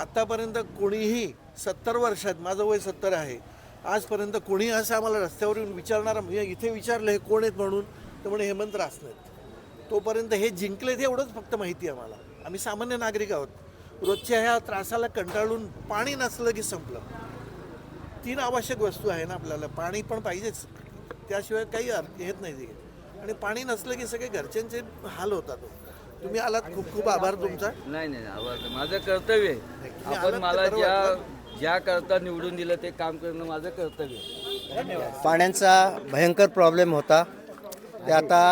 आत्तापर्यंत कोणीही सत्तर वर्षात माझं वय सत्तर आहे आजपर्यंत कोणी असं आम्हाला रस्त्यावर येऊन विचारणारा म्हणजे इथे विचारलं हे कोण आहेत म्हणून तर म्हणे हेमंत रासनेत तोपर्यंत हे जिंकलेत ते एवढंच फक्त माहिती आहे आम्हाला. आम्ही सामान्य नागरिक आहोत. रोजच्या ह्या त्रासाला कंटाळून पाणी नसलं की संपलं. तीन आवश्यक वस्तू आहे ना आपल्याला पाणी पण पाहिजेच. त्याशिवाय काही अर्थ येत नाही आणि पाणी नसलं की सगळे घरच्यांचे हाल होतात. तुम्ही आलात खूप खूप आभार तुमचा. नाही नाही नाही. माझं कर्तव्य आहे. तुम्ही आपण आलात ते मला बरं ज्या. ज्या करता निवडून दिलं ते काम करणं माझं कर्तव्य आहे. पाण्याचा भयंकर प्रॉब्लेम होता. ते आता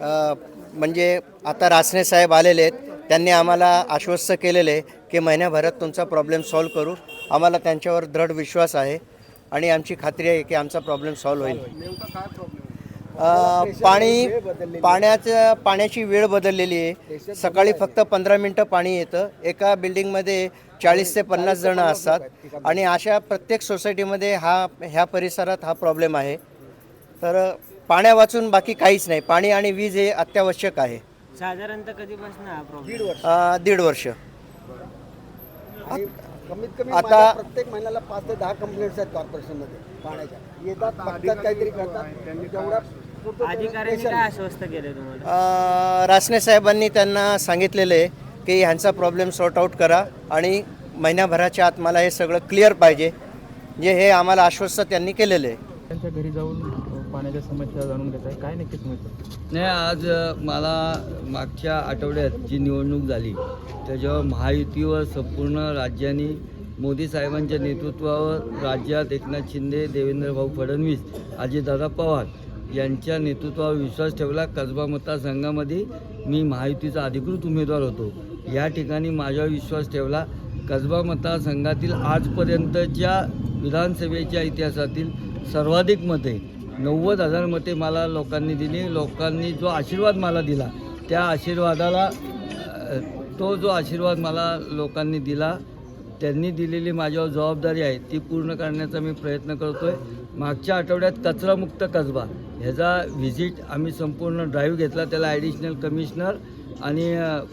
अ, म्हणजे आता रासने साहेब आलेले आहेत. त्यांनी आम्हाला आश्वस्त केलेले आहे की महिन्याभरात तुमचा प्रॉब्लेम सॉल्व करू. आम्हाला त्यांच्यावर दृढ विश्वास आहे. आणि आमची खात्री आहे की आमचा प्रॉब्लेम सॉल्व होईल. अ, पाणी पाण्याचं पाण्याची वेळ बदललेली आहे. सकाळी फक्त पंधरा मिनटं पाणी येतं. एका बिल्डिंगमध्ये चाळीस ते पन्नास जणं असतात. आणि अशा प्रत्येक सोसायटीमध्ये हा ह्या परिसरात हा प्रॉब्लेम आहे. तर पाण्या वाचून बाकी काहीच नाही. पाणी आणि वीज हे अत्यावश्यक आहे. साधारणतः कधीपासून हा प्रॉब्लेम दीड वर्ष. कमीत कमी आता- प्रत्येक महिन्याला पाच ते दहा कंप्लेंट्स आहेत कॉर्पोरेशनमध्ये पाण्याच्या. येतात काहीतरी करतात. अधिकाऱ्यांनी patient. काय आश्वस्त केलं तुम्हाला? अ, रासने साहेबांनी त्यांना सांगितलेलं आहे की ह्यांचा प्रॉब्लेम सॉर्ट आऊट करा आणि महिन्याभराच्या आत मला हे सगळं क्लिअर पाहिजे. जे हे आम्हाला आश्वस्त त्यांनी केलेलं आहे. त्यांच्या घरी जाऊन अ, पाण्याच्या समस्या जाणून घेत आहे. काय नक्की समस्या नाही आज अ, मला मागच्या आठवड्यात जी निवडणूक झाली त्याच्यावर महायुतीवर संपूर्ण राज्याने मोदी साहेबांच्या नेतृत्वावर राज्यात एकनाथ शिंदे देवेंद्र भाऊ फडणवीस अजितदादा पवार यांच्या नेतृत्वावर विश्वास ठेवला. कसबा मतदारसंघामध्ये मी महायुतीचा अधिकृत उमेदवार होतो. या ठिकाणी माझ्यावर विश्वास ठेवला. कसबा मतदारसंघातील आजपर्यंतच्या विधानसभेच्या इतिहासातील सर्वाधिक मते नव्वद हजार मते मला लोकांनी दिली. लोकांनी जो आशीर्वाद मला दिला त्या आशीर्वादाला तो जो आशीर्वाद मला लोकांनी दिला त्यांनी दिलेली माझ्यावर जबाबदारी आहे ती पूर्ण करण्याचा मी प्रयत्न करतो आहे मागच्या आठवड्यात कचरामुक्त कसबा ह्याचा व्हिजिट आम्ही संपूर्ण ड्राईव्ह घेतला. त्याला ॲडिशनल कमिशनर आणि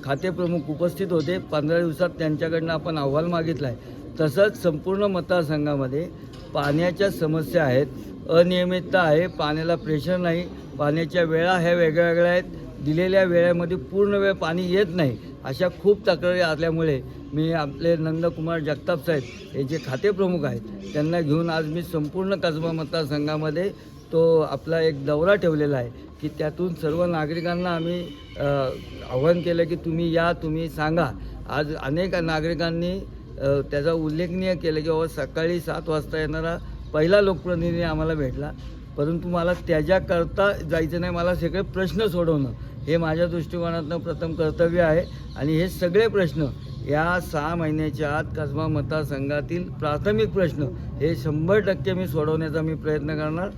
खातेप्रमुख उपस्थित होते. पंधरा दिवसात त्यांच्याकडनं आपण अहवाल मागितला आहे तसंच संपूर्ण मतदारसंघामध्ये पाण्याच्या समस्या आहेत. अनियमितता आहे. पाण्याला प्रेशर नाही. पाण्याच्या वेळा ह्या वेगळ्या वेगळ्या आहेत. दिलेल्या वेळेमध्ये पूर्ण वेळ पाणी येत नाही. अशा खूप तक्रारी आल्यामुळे मी आपले नंदकुमार जगताप साहेब हे जे खातेप्रमुख आहेत त्यांना घेऊन आज मी संपूर्ण कसबा मतदारसंघामध्ये तो आपला एक दौरा ठेवलेला आहे की त्यातून सर्व नागरिकांना आम्ही आवाहन आव्हान केलं की तुम्ही या तुम्ही सांगा. आज अनेक नागरिकांनी त्याचा उल्लेखनीय केलं की बाबा सकाळी सात वाजता येणारा पहिला लोकप्रतिनिधी आम्हाला भेटला. परंतु मला त्याच्याकरता जायचं नाही मला सगळे प्रश्न सोडवणं. हे माझ्या दृष्टिकोनातनं प्रथम कर्तव्य आहे. आणि हे सगळे प्रश्न या सहा महिन्याच्या आत कसबा मतदारसंघातील प्राथमिक प्रश्न हे शंभर टक्के मी सोडवण्याचा मी प्रयत्न करणार.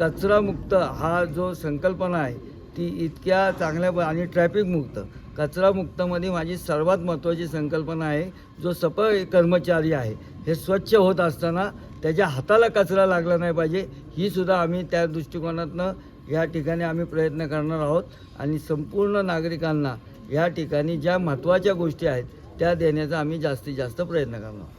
कचरामुक्त हा जो संकल्पना आहे ती इतक्या चांगल्या आणि ट्रॅफिकमुक्त कचरामुक्तमध्ये माझी सर्वात महत्त्वाची संकल्पना आहे जो सप कर्मचारी आहे. हे स्वच्छ होत असताना त्याच्या हाताला कचरा लागला नाही पाहिजे ही सुद्धा आम्ही त्या दृष्टिकोनातनं या ठिकाणी आम्ही प्रयत्न करणार आहोत आणि संपूर्ण नागरिकांना या ठिकाणी ज्या महत्त्वाच्या गोष्टी आहेत त्या देण्याचा आम्ही जास्तीत जास्त प्रयत्न करणार आहोत.